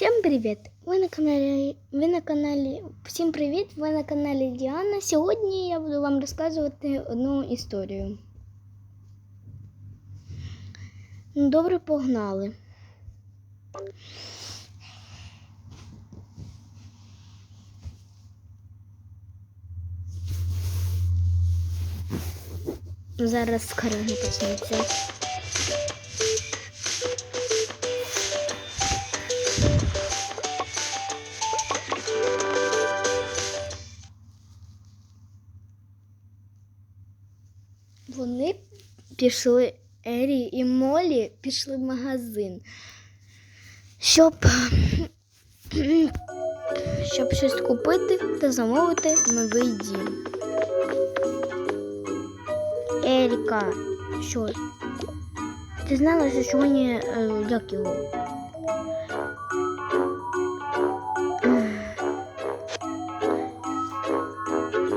Всім привіт! Ви на каналі. Ви на каналі. Всім привіт! Ви на каналі Діана. Сьогодні я буду вам розказувати одну історію. Ну, добре, погнали. Зараз скарги почнеться. Пішли, Ері і Молі пішли в магазин, щоб, щоб щось купити та замовити новий дім. Еріка, що? Ти знала, що сьогодні е, як його?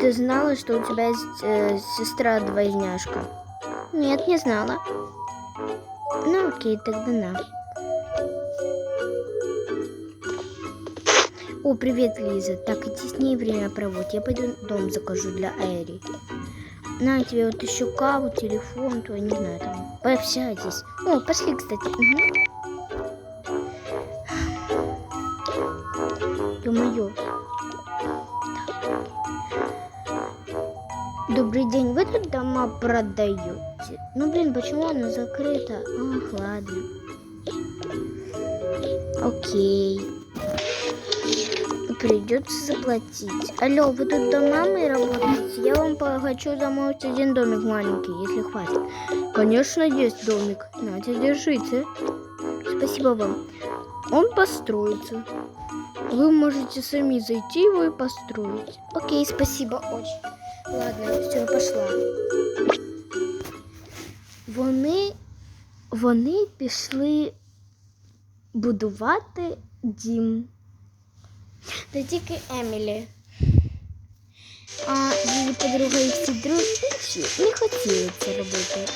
Ты знала, что у тебя есть э, сестра-двойняшка? Нет, не знала. Ну окей, тогда на. О, привет, Лиза. Так, иди с ней время проводь. Я пойду дом закажу для Эри. На тебе вот еще каву, телефон, твой, не знаю, там, пообщайтесь. О, пошли, кстати. Угу. Ё-моё. Добрый день, вы тут дома продаете? Ну, блин, почему она закрыта? Ах, ладно. Окей. Придется заплатить. Алло, вы тут домами работаете? Я вам хочу замовить один домик маленький, если хватит. Конечно, есть домик. Надя, держите. Спасибо вам. Он построится. Вы можете сами зайти его и построить. Окей, спасибо очень. Ладно, все, пошла. Вони, вони пішли будувати дім. Та тільки Емілі. А її подруга і всі друзі не хотіли це робити.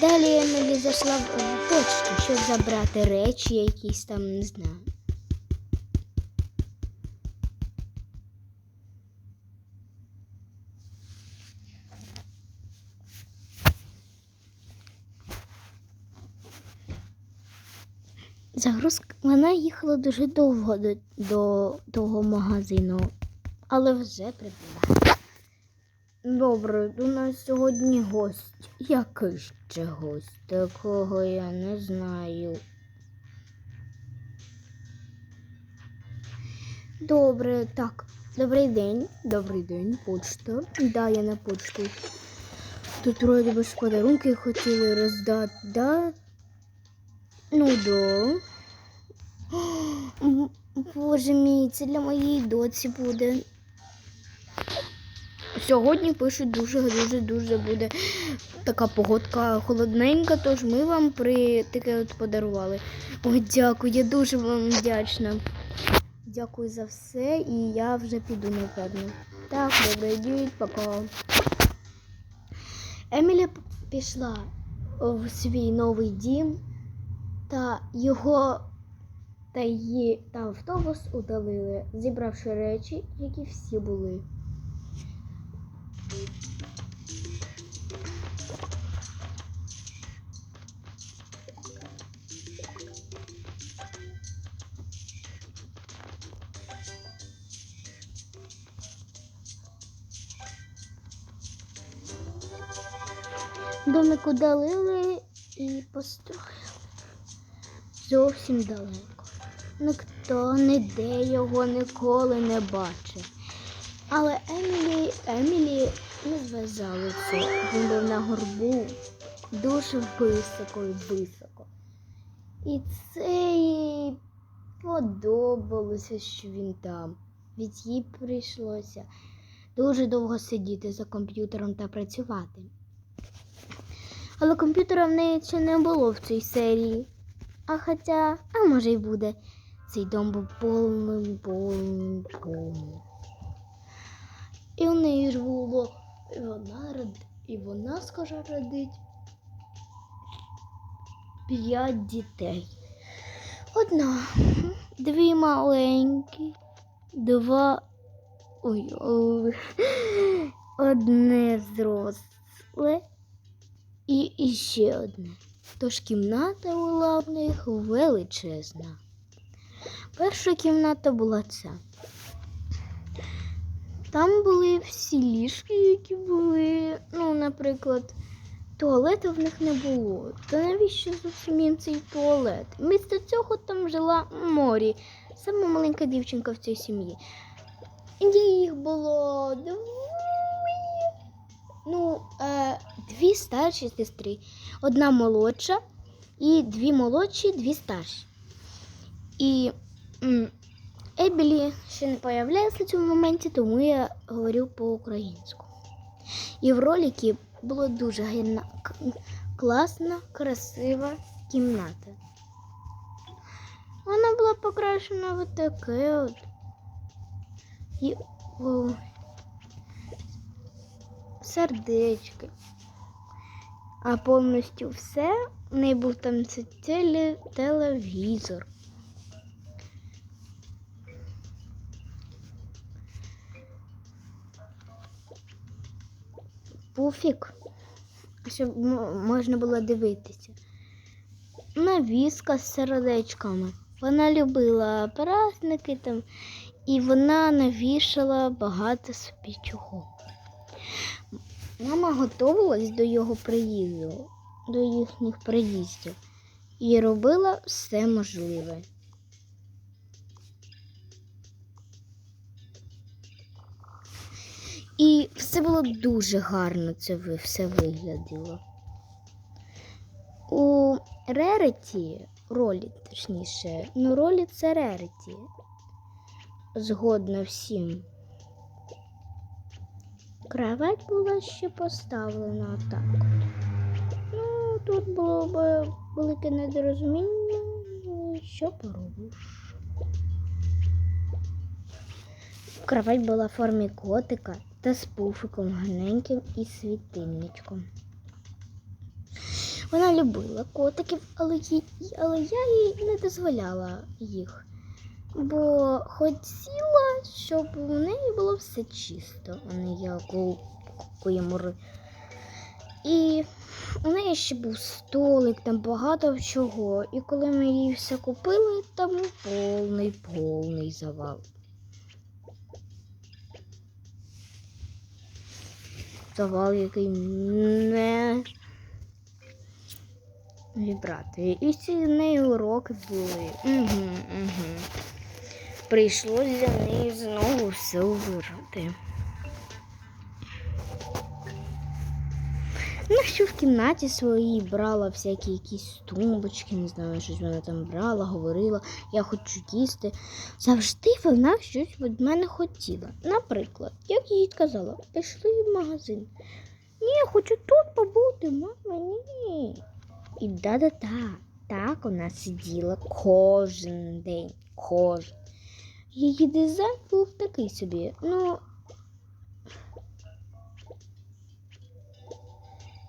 Далі Емілі зайшла в в почту, щоб забрати речі якісь там, не знаю. Загрузка. Вона їхала дуже довго до, до того магазину, але вже прибула. Добре, у нас сьогодні гость. Який ще гость? Такого я не знаю. Добре, так. Добрий день. Добрий день, почта. Да, я на почту. Тут вроді ж подарунки хотіли роздати, да? Ну да. Боже мій, це для моєї доці буде. Сьогодні пишуть дуже, дуже, дуже буде така погодка холодненька, тож ми вам при таке от подарували. Ой, дякую, я дуже вам вдячна. Дякую за все і я вже піду, напевно. Так, добре, йдіть, пока. Емілі пішла в свій новий дім та його та її та автобус удалили, зібравши речі, які всі були. Домик удалили і построїли зовсім далеко. Ніхто ніде його ніколи не бачив. Але Емілі, Емілі не це. Він був на горбу дуже високо і високо. І це їй подобалося, що він там. Від їй прийшлося дуже довго сидіти за комп'ютером та працювати. Але комп'ютера в неї ще не було в цій серії. А хоча, а може й буде. Цей дом був повним, повним, повним. І у неї ж було, і вона род... і вона скаже родить п'ять дітей. Одна, дві маленькі, два. Ой, ой. одне зросле і іще одне. Тож кімната була в них величезна. Перша кімната була ця. Там були всі ліжки, які були, ну, наприклад, туалету в них не було. То навіщо зовсім їм цей туалет? Вмісто цього там жила Морі, сама маленька дівчинка в цій сім'ї. Їх було двоє. Ну, е, дві старші сестри, одна молодша, і дві молодші, дві старші. І Ебілі ще не появляється в цьому моменті, тому я говорю по-українську. І в роліки було дуже гарна, к- класна, красива кімната. Вона була покрашена в таке от. І, о, сердечки. А повністю все в неї був там теле, телевізор. Пуфік, щоб можна було дивитися. Навіска з сердечками. Вона любила праздники там, і вона навішала багато собі чого. Мама готувалась до його приїзду, до їхніх приїздів, і робила все можливе. І все було дуже гарно, це все вигляділо. У Реріті, ролі, точніше, ну ролі це Реріті. Згодна всім. Кровать була ще поставлена так. Ну, тут було б велике недорозуміння, ну, що поробиш. Кровать була в формі котика та з пуфиком гарненьким і світильничком. Вона любила котиків, але, але я їй не дозволяла їх. Бо хотіла, щоб у неї було все чисто, а не як у куємури. І у неї ще був столик, там багато чого. І коли ми їй все купили, там повний повний завал. Завал, який не вібрати. І ці неї уроки були. Угу, угу. Прийшлось для неї знову все вирвати. Ну, що в кімнаті своїй брала всякі якісь тумбочки, не знаю, щось вона там брала, говорила, я хочу їсти. Завжди вона щось від мене хотіла. Наприклад, як їй казала, пішли в магазин. Ні, я хочу тут побути, мама, ні. І да-да-да, так вона сиділа кожен день, кожен. Її дизайн був такий собі. Ну,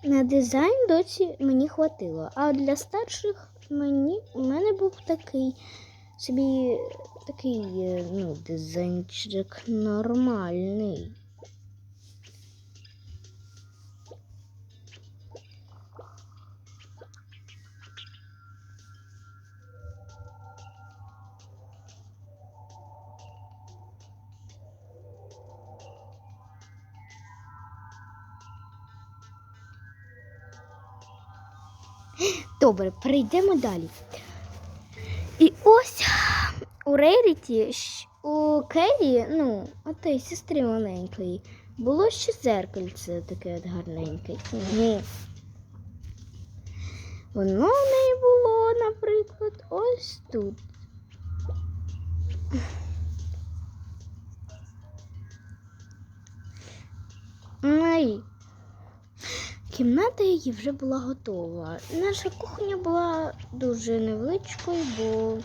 на дизайн доці мені хватило, а для старших мені у мене був такий собі такий е, ну, дизайнчик нормальний. Добре, перейдемо далі. І ось у Реріті, у Керрі, ну, отої сестри маленької, було ще зеркальце таке от гарненьке. Ні. Воно в неї було, наприклад, ось тут. Ай. Кімната її вже була готова. Наша кухня була дуже невеличкою, бо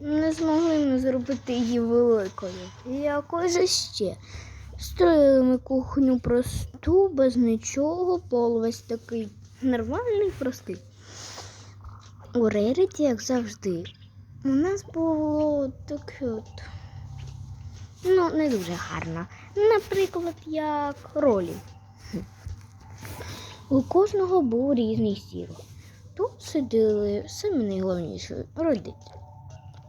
не змогли ми зробити її великою. Якось же ще. Строїли ми кухню просту, без нічого, пол весь такий нормальний, простий. у Реріті, як завжди, у нас було таке от. Ну, не дуже гарно. Наприклад, як ролі. У кожного був різний сірок. Тут сиділи самі найголовніші родителі.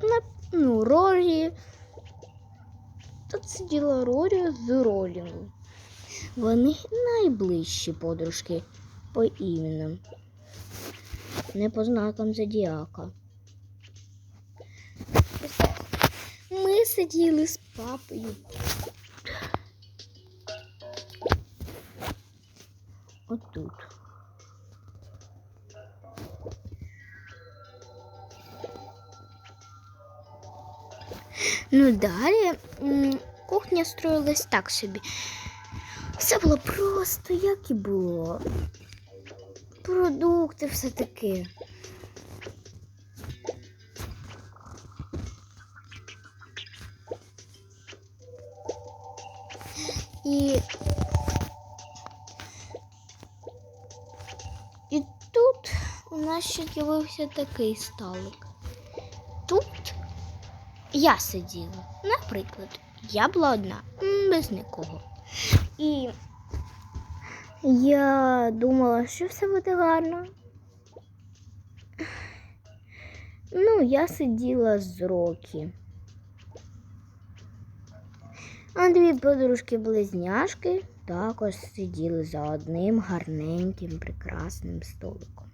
На, ну, Рорі. Тут сиділа Рорі з Ролінгом. Вони найближчі подружки по іменам, не по знакам зодіака. Ми сиділи з папою. Ну, далі кухня строїлась так собі. Все було просто, як і було. Продукти, все таке. І, і тут у нас ще з'явився такий столик. Я сиділа. Наприклад, я була одна, без нікого. І я думала, що все буде гарно. Ну, я сиділа з Рокі. А дві подружки-близняшки також сиділи за одним гарненьким, прекрасним столиком.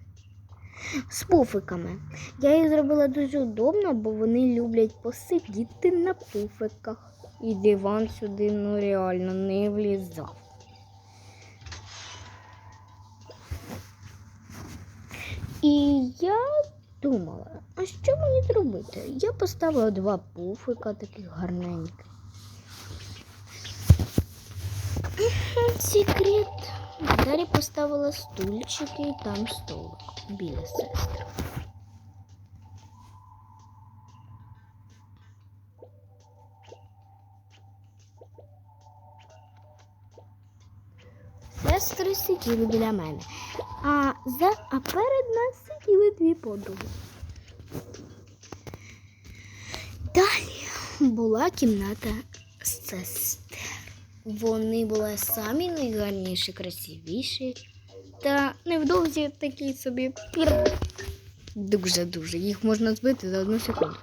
З пуфиками. Я їх зробила дуже удобно, бо вони люблять посидіти на пуфиках. І диван сюди ну реально не влізав. І я думала, а що мені зробити? Я поставила два пуфика таких гарненьких. Секрет. Далі поставила стульчики і там столик біля сестри. Сестри сиділи біля мене, а, за, а перед нас сиділи дві подруги. Далі була кімната сестер. Вони були самі найгарніші, красивіші. Та невдовзі такі собі. Дуже-дуже. Їх можна збити за одну секунду.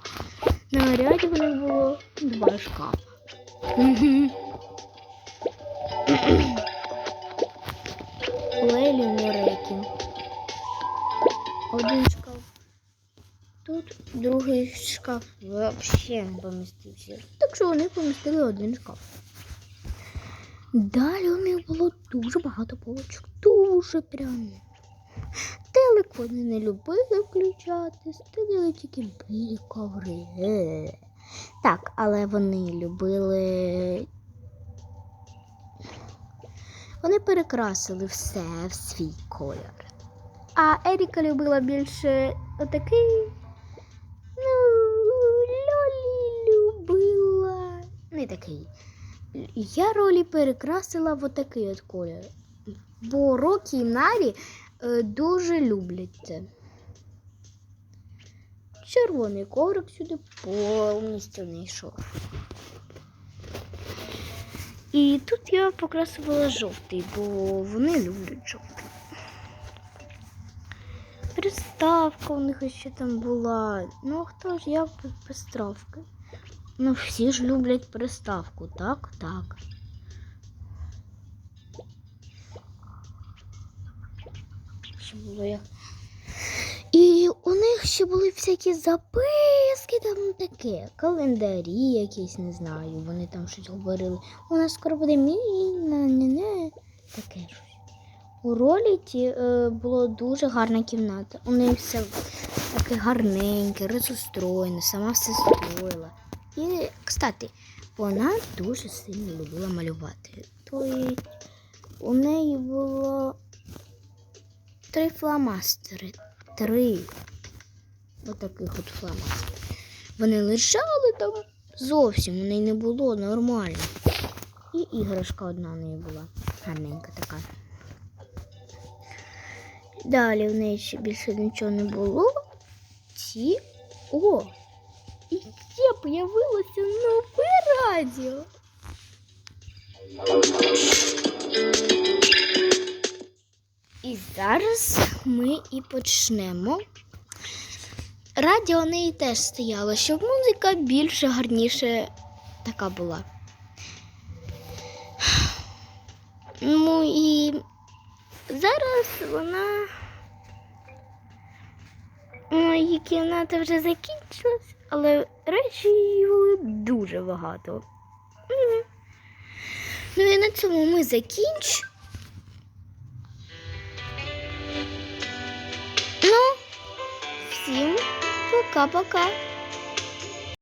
На наряді в них було два шкафа. Лелі Морекін. Один шкаф. Тут другий шкаф взагалі не помістився. Так що вони помістили один шкаф. Далі у них було дуже багато полочок. Дуже прямо. Телек вони не любили включати, стелили тільки білі коври. Так, але вони любили. Вони перекрасили все в свій колір. А Еріка любила більше отакий. Ну, Лолі любила. Не такий. Я ролі перекрасила в отакий от колір. Бо Рокі і Нарі е, дуже люблять це. Червоний коврик сюди повністю не йшов. І тут я покрасувала жовтий, бо вони люблять жовтий. Приставка у них ще там була. Ну а хто ж як без приставки? Ну, всі ж люблять приставку, так? Так. Що було як? І у них ще були всякі записки, там таке, календарі якісь, не знаю. Вони там щось говорили. У нас скоро буде міна, не не таке щось. У роліті е, була дуже гарна кімната. У неї все таке гарненьке, розустроєне, сама все строїла. І, кстати, вона дуже сильно любила малювати. Тобто у неї було три фломастери. Три отаких от фломастери. Вони лежали там зовсім, у неї не було нормально. І іграшка одна в неї була. Гарненька така. Далі в неї ще більше нічого не було. кінці. О! Ще появилося нове радіо. І зараз ми і почнемо. Радіо неї теж стояло, щоб музика більше гарніше така була. Ну і зараз вона. Ну, її кімната вже закінчилась, але речі дуже багато. Ну і на цьому ми закінчимо. Ну, всім пока-пока.